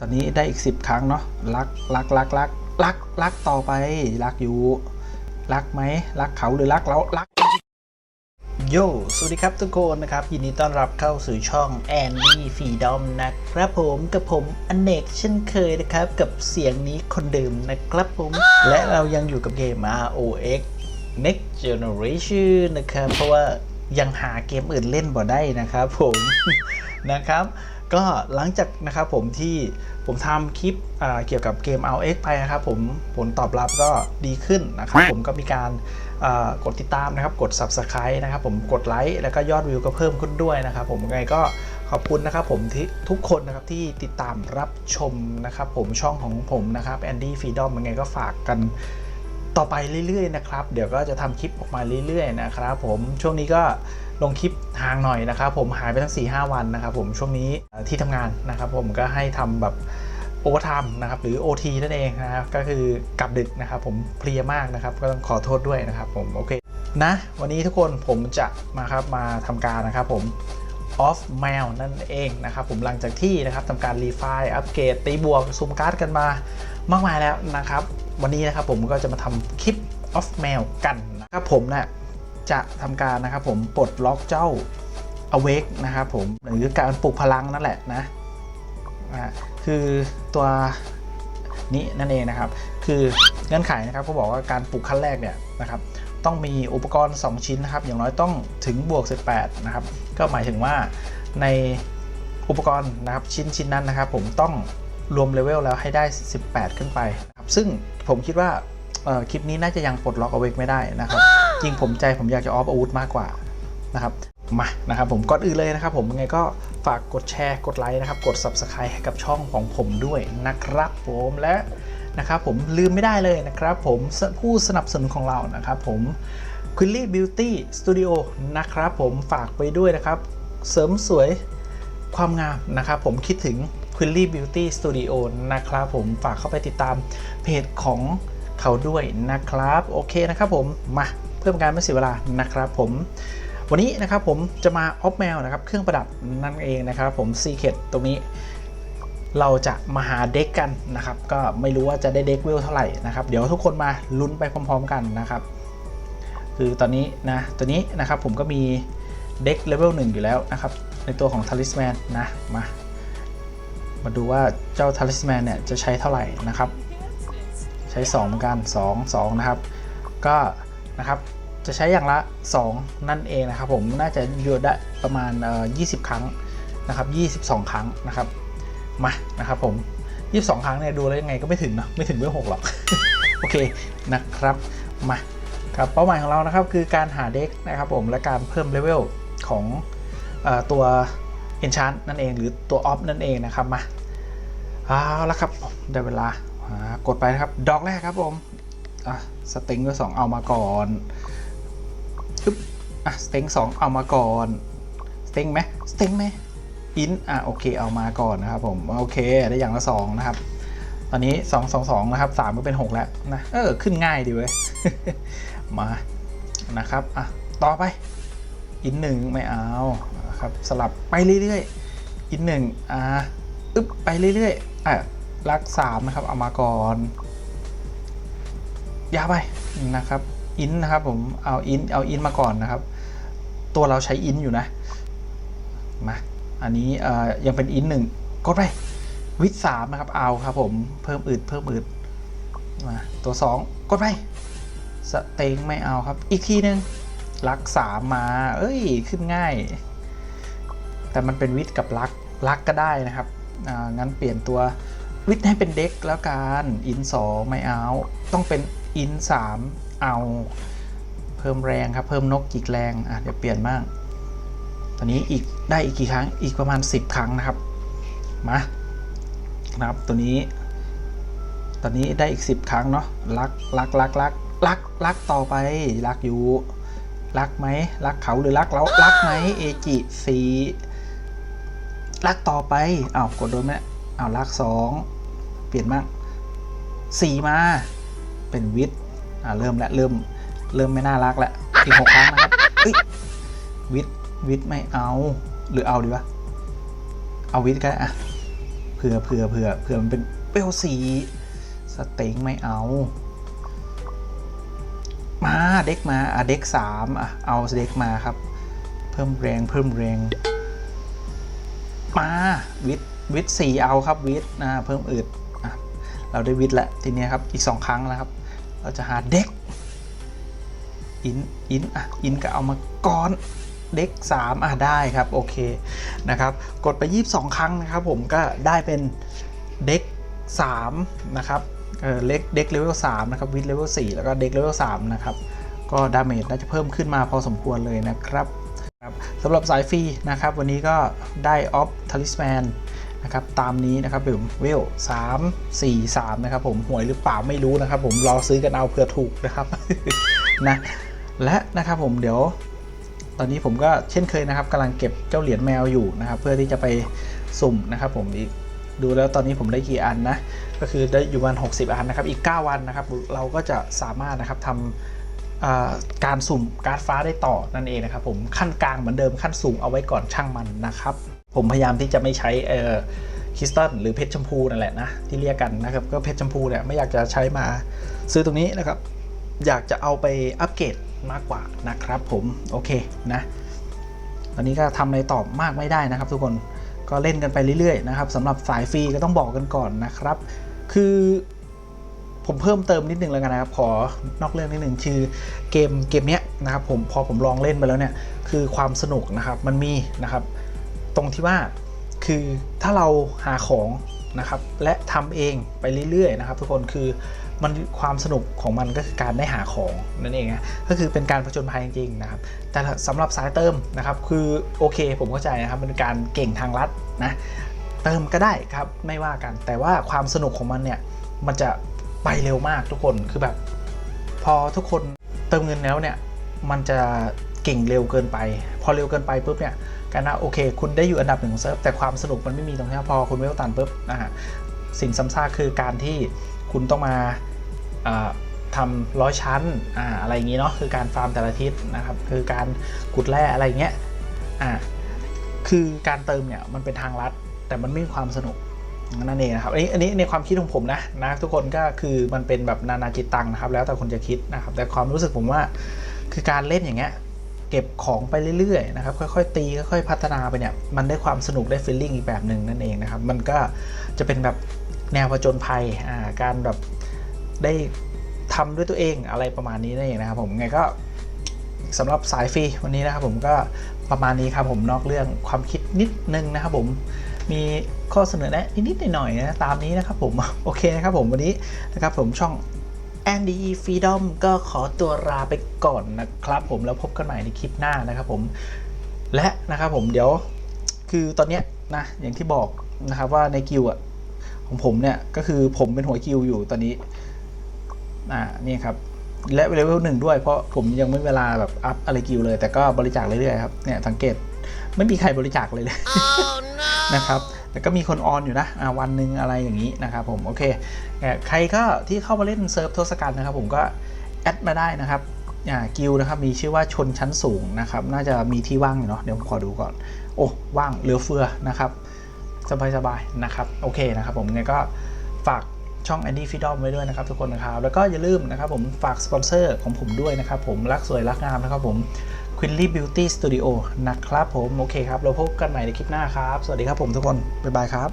ตอนนี้ได้อีกสิบครั้งเนาะรักรักรักรักรักรักต่อไป รักอยู่ รักไหมรักเขาหรือรักเรารักโยสวัสดีครับทุกคนนะครับ ยินดีต้อนรับเข้าสู่ช่องแอนดี้ฟีดอมนะครับผมกับผมอเนกเช่นเคยนะครับ กับเสียงนี้คนเดิมนะครับผม และเรายังอยู่กับเกม ROX Next Generation นะครับ เพราะว่ายังหาเกมอื่นเล่นบ่ได้นะครับผมนะครับ ก็หลังจากนะครับผมที่ผมทำคลิปอ่าเกี่ยวกับเกม RX ไปนะครับผมผลตอบรับก็ดีขึ้นนะครับผมก็มีการอ่ากดติดตามนะครับกด Subscribe นะครับผมกดไลค์แล้วก็ยอดวิวก็เพิ่มขึ้นด้วยนะครับผมยังไงก็ขอบคุณนะครับผมที่ทุกคนนะครับที่ติดตามรับชมนะครับผมช่องของผมนะครับ Andy Freedom ยังไงก็ฝากกัน ต่อไปเรื่อยๆนะครับ เดี๋ยวก็จะทำคลิปออกมาเรื่อยๆนะครับผมช่วงนี้ก็ลงคลิปห่างหน่อยนะครับ ผมหายไปทั้ง4-5วันนะครับ ผมช่วงนี้ที่ทำงานนะครับ ผมก็ให้ทำแบบโอเวอร์ไทม์นะครับหรือ OT นั่นเองนะครับก็คือกลับดึกนะครับ ผมเพลียมากนะครับ ก็ต้องขอโทษด้วยนะครับ ผมโอเคนะ วันนี้ทุกคนผมจะมาครับมาทำการนะครับ ผม off mail นั่นเองนะครับผมหลังจากที่นะครับทำการรีไฟล์อัปเกรดตีบวกซูมการ์ดกันมามากมายแล้วนะครับ วันนี้นะครับผมก็จะมาทำคลิป off mail กันนะครับผมนะจะทำการนะครับผมปลดล็อกเจ้า awake นะครับผมหรือการปลุกพลังนั่นแหละนะคือตัวนี้นั่นเองนะครับ คือเงื่อนไขนะครับเขาบอกว่าการปลุกขั้นแรกเนี่ยนะครับ ต้องมีอุปกรณ์ 2 ชิ้นนะครับ อย่างน้อยต้องถึงบวก 18 นะครับ ก็หมายถึงว่าในอุปกรณ์นะครับชิ้นชิ้นนั้นนะครับ ผมต้องรวมเลเวลแล้วให้ได้ 18 ขึ้นไป ซึ่งผมคิดว่าคลิปนี้น่าจะยังปลดล็อกเอาไว้ไม่ได้นะครับ จริงผมใจผมอยากจะออฟอาวุธมากกว่านะครับมานะครับผมก่อนอื่นเลยนะครับผมยังไงก็ฝากกดแชร์กดไลค์นะครับ กด Subscribe ให้กับช่องของผมด้วยนะครับผมและนะครับผมลืมไม่ได้เลยนะครับผมผู้สนับสนุนของเรานะครับผม q u i l l y Beauty Studio นะครับผมฝากไปด้วยนะครับ เสริมสวยความงามนะครับผมคิดถึง q u i l l y Beauty Studio นะครับผมฝากเข้าไปติดตามเพจของเขาด้วยนะครับ โอเคนะครับผมมาเพื่อเป็นการไม่เสียเวลานะครับผมวันนี้นะครับผมจะมาออฟแมวนะครับเครื่องประดับนั่นเองนะครับผมซีเคตตรงนี้ เราจะมาหาเด็กกันนะครับ ก็ไม่รู้ว่าจะได้เด็กเวลเท่าไหร่นะครับเดี๋ยวทุกคนมาลุ้นไปพร้อม ๆ กันนะครับ คือตอนนี้นะตัวนี้นะครับผมก็มีเด็กเลเวล1อยู่แล้วนะครับ ในตัวของทาริสแมนนะมา มาดูว่าเจ้าทาริสแมนเนี่ยจะใช้เท่าไหร่นะครับ ใช้2เหมือนกัน2 2นะครับ ก็นะครับจะใช้อย่างละ 2 นั่นเองนะครับ ผมน่าจะอยู่ได้ประมาณเอ่อ20 ครั้งนะครับ 22 ครั้งนะครับมานะครับผม 22 ครั้งเนี่ยดูแล้วยังไงก็ไม่ถึงเนอะไม่ถึงเวลหกหรอกโอเคนะครับมาครับเป้าหมายของเรานะครับคือการหาเด็กนะครับผมและการเพิ่มเลเวลของอตัว enchant นั่นเองหรือตัว off นั่นเองนะครับมาเอาละครับได้เวลากดไปนะครับ ดอกแรกครับผมสเต็งด้วสองเอามาก่อนอึ๊บอะสเต็งสองเอามาก่อนสเต็งไหมสเต็งไหมอินอะโอเคเอามาก่อนนะครับผมโอเคได้อย่างละสองนะครับ ตอนนี้2 2 2นะครับ3ก็เป็น6แล้วนะเออขึ้นง่ายดีเว้ยมานะครับอะต่อไปอินหนึ่งไม่เอา ครับสลับไปเรื่อยๆอินหนึ่งอ่าอึ๊บไปเรื่อยๆอะลักสามนะครับเอามาก่อนยาไปนะครับอินนะครับผมเอาอินเอาอินมาก่อนนะครับ ตัวเราใช้อินอยู่นะมาอันนี้อ่อยังเป็นอินหนึ่งกดไปวิดสามนะครับเอาครับผมเพิ่มอืดเพิ่มอืดมาตัวสองกดไปสเต็งไม่เอาครับ อีกทีหนึ่งลักสามมา เอ้ย ขึ้นง่าย แต่มันเป็นวิดกับลักลักก็ได้นะครับงั้นเปลี่ยนตัววิดให้เป็นเด็กแล้วกันอินสองไม่เอา ต้องเป็นอินสามเอาเพิ่มแรงครับเพิ่มนกจิกแรงอะเดี๋ยวเปลี่ยนบ้างตอนนี้อีกได้อีกกี่ครั้งอีกประมาณ 10 ครั้งนะครับมานะครับตัวนี้ ตอนนี้ได้อีก 10 ครั้งเนาะรักรักรักรักรักรักต่อไปรักอยู่รักไหมรักเขาหรือรักเรารักไหมเอจิสี รักต่อไปอ้าวกดโดนไหมอ้าวรักสองเปลี่ยนบ้างสี่มา เป็นวิทย์อ่าเริ่มแล้วเริ่มเริ่มไม่น่ารักแล้วอีกหกครั้งนะครับเอ้ยวิทย์วิทย์ไม่เอาหรือเอาดีวะเอาวิทย์ก็ได้อะเผื่อเผื่อเผื่อเผื่อมันเป็นเวลสีสเต็งไม่เอา มาเด็กมาอะเด็กสามอะเอาเด็กมาครับ เพิ่มแรงเพิ่มแรง มาวิทวิทสี่เอาครับวิทอ่าเพิ่มอึดเราได้วิทแล้วทีนี้ครับอีกสองครั้งแล้วครับ เราจะหาเด็กอินอินอะอินก็เอามาก่อนเด็ก3อะได้ครับโอเคนะครับกดไป 22 ครั้งนะครับผมก็ได้เป็นเด็ก3นะครับเออเล็กเด็กเลเวล3นะครับวิดเลเวล4แล้วก็เด็กเลเวล3นะครับก็ดาเมจน่าจะเพิ่มขึ้นมาพอสมควรเลยนะครับ สำหรับสายฟรีนะครับ วันนี้ก็ได้ออฟท l ลิสแมนนะครับตามนี้นะครับผมเวล3 4 3นะครับผมหวยหรือเปล่าไม่รู้นะครับ ผมรอซื้อกันเอาเผื่อถูกนะครับนะและนะครับผมเดี๋ยว ตอนนี้ผมก็เช่นเคยนะครับกำลังเก็บเจ้าเหรียญแมวอยู่นะครับ เพื่อที่จะไปสุ่มนะครับ ผมอีกดูแล้วตอนนี้ผมได้กี่อันนะก็คือได้อยู่วัน 60 อันนะครับอีก 9 วันนะครับ เราก็จะสามารถนะครับทำ การสุ่มการ์ดฟ้าได้ต่อนั่นเองนะครับผมขั้นกลางเหมือนเดิมขั้นสูงเอาไว้ก่อนช่างมันนะครับ ผมพยายามที่จะไม่ใช้คริสตัลหรือเพชรชมพูนั่นแหละนะที่เรียกกันนะครับก็เพชรชมพูเนี่ยไม่อยากจะใช้มาซื้อตรงนี้นะครับ อยากจะเอาไปอัปเกรดมากกว่านะครับ ผมโอเคนะตอนนี้ก็ทำอะไรตอบมากไม่ได้นะครับ ทุกคนก็เล่นกันไปเรื่อยๆนะครับสำหรับสายฟรีก็ต้องบอกกันก่อนนะครับ คือ ผมเพิ่มเติมนิดนึงแล้วกันนะครับ ขอนอกเรื่องนิดนึงคือเกมเกมเนี้ยนะครับผมพอผมลองเล่นไปแล้วเนี่ยคือความสนุกนะครับมันมีนะครับ ตรงที่ว่าคือถ้าเราหาของนะครับและทำเองไปเรื่อยๆนะครับ ทุกคนคือมันความสนุกของมันก็คือการได้หาของนั่นเองนะก็คือเป็นการผจญภัยจริงๆนะครับ แต่สำหรับสายเติมนะครับ คือโอเคผมเข้าใจนะครับเป็นการเก่งทางลัดนะเติมก็ได้ครับไม่ว่ากัน แต่ว่าความสนุกของมันเนี่ยมันจะ ไปเร็วมากทุกคนคือแบบ พอทุกคนเติมเงินแล้วเนี่ยมันจะเก่งเร็วเกินไป พอเร็วเกินไปปุ๊บเนี่ยการนะโอเค คุณได้อยู่อันดับหนึ่งของเซิร์ฟแต่ความสนุกมันไม่มีตรงนี้พอคุณเวลตันปุ๊บนะฮะสิ่งซ้ำซากคือการที่คุณต้องมาทำร้อยชั้นอ่าอะไรอย่างนี้เนาะคือการฟาร์มแต่ละทิตย์นะครับคือการขุดแร่อะไรเงี้ยอ่าคือการเติมเนี่ยมันเป็นทางลัดแต่มันไม่มีความสนุก นั่นเองนะครับอันนี้อันนี้ในความคิดของผมนะนะทุกคนก็คือมันเป็นแบบนานาจิตตังนะครับ แล้วแต่คนจะคิดนะครับ แต่ความรู้สึกผมว่าคือการเล่นอย่างเงี้ยเก็บของไปเรื่อยๆนะครับค่อยๆตีค่อยๆพัฒนาไปเนี่ยมันได้ความสนุกได้ฟีลลิ่งอีกแบบหนึ่งนั่นเองนะครับ มันก็จะเป็นแบบแนวผจญภัยอ่าการแบบได้ทำด้วยตัวเองอะไรประมาณนี้นั่นเองนะครับ ผมไงก็สำหรับสายฟรีวันนี้นะครับผมก็ประมาณนี้ครับผมนอกเรื่องความคิดนิดนึงนะครับผม มีข้อเสนอแนะนิดๆหน่อยๆนะตามนี้นะครับผม โอเคนะครับผมวันนี้นะครับผมช่อง Andy Freedom ก็ขอตัวลาไปก่อนนะครับผมแล้วพบกันใหม่ในคลิปหน้านะครับผมและนะครับผมเดี๋ยวคือตอนเนี้ยนะอย่างที่บอกนะครับว่าในกิวอะของผมเนี่ยก็คือผมเป็นหัวกิวอยู่ตอนนี้อ่านี่ครับ และเลเวลหนึ่งด้วยเพราะผมยังไม่มีเวลาแบบอัพอะไรกิวเลย แต่ก็บริจาคเรื่อยๆครับเนี่ยสังเกตไม่มีใครบริจาคเลยเลยนะครับแต่ก็มีคนออนอยู่นะอ่าวันหนึ่งอะไรอย่างนี้นะครับผมโอเคเอ่อใครก็ที่เข้ามาเล่นเซิร์ฟทศกัณฐ์นะครับผมก็แอดมาได้นะครับอ่ากิลนะครับมีชื่อว่าชนชั้นสูงนะครับน่าจะมีที่ว่างอยู่เนาะเดี๋ยวผมขอดูก่อน โอ้ว่างเหลือเฟือนะครับ สบายๆนะครับโอเคนะครับผมไงก็ฝาก ช่อง Andy Freedom ไว้ด้วยนะครับทุกคนนะครับ แล้วก็อย่าลืมนะครับผมฝากสปอนเซอร์ของผมด้วยนะครับผมรักสวยรักงามนะครับผม Quinly Beauty Studio นะครับผม โอเคครับ เราพบกันใหม่ในคลิปหน้าครับ สวัสดีครับผมทุกคน บ๊ายบายครับ